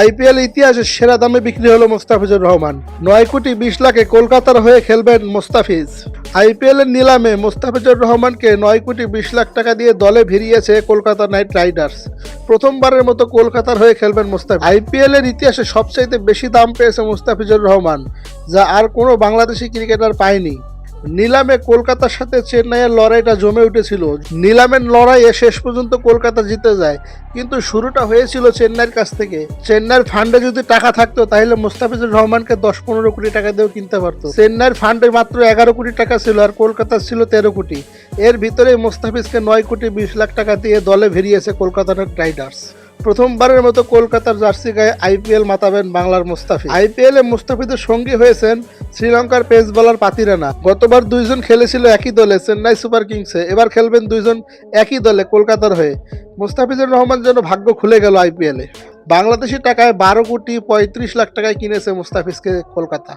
IPL ইতিহাসে সেরা দামে বিক্রি হলো মোস্তাফিজুর রহমান। নয় কোটি বিশ লাখে কলকাতার হয়ে খেলবেন মোস্তাফিজ। আইপিএল এর নিলামে মোস্তাফিজুর রহমানকে নয় কোটি বিশ লাখ টাকা দিয়ে দলে ভিড়িয়েছে কলকাতা নাইট রাইডার্স। প্রথমবারের মতো কলকাতার হয়ে খেলবেন মোস্তাফিজ। আইপিএল এর ইতিহাসে সবচাইতে বেশি দাম পেয়েছে মোস্তাফিজুর রহমান, যা আর কোনো বাংলাদেশি ক্রিকেটার পায়নি। নিলামে কলকাতার সাথে চেন্নাইয়ের লড়াইটা জমে উঠেছিল। নিলামের লড়াইয়ে শেষ পর্যন্ত কলকাতা জিতে যায়। কিন্তু শুরুটা হয়েছিল চেন্নাইয়ের কাছ থেকে। চেন্নাইয়ের ফান্ডে যদি টাকা থাকতো, তাহলে মোস্তাফিজুর রহমানকে দশ পনেরো কোটি টাকা দিয়েও কিনতে পারতো। চেন্নাইয়ের ফান্ডে মাত্র এগারো কোটি টাকা ছিল আর কলকাতার ছিল তেরো কোটি। এর ভিতরে মোস্তাফিজকে নয় কোটি বিশ লাখ টাকা দিয়ে দলে ভেরিয়েছে কলকাতা নাইট রাইডার্স প্রথমবারের মতো কলকাতার জার্সি গায়ে আইপিএল মাতাবেন বাংলার মুস্তাফিজ। আইপিএল এ মুস্তাফিজের সঙ্গী হয়েছেন শ্রীলঙ্কার পেস বলার পাতিরানা গতবার দুইজন খেলেছিল একই দলে, চেন্নাই সুপার কিংসে। এবার খেলবেন দুইজন একই দলে, কলকাতার হয়ে। মুস্তাফিজুর রহমান যেন ভাগ্য খুলে গেল আইপিএলে বাংলাদেশি টাকায় বারো কোটি পঁয়ত্রিশ লাখ টাকায় কিনেছে মুস্তাফিজকে কলকাতা।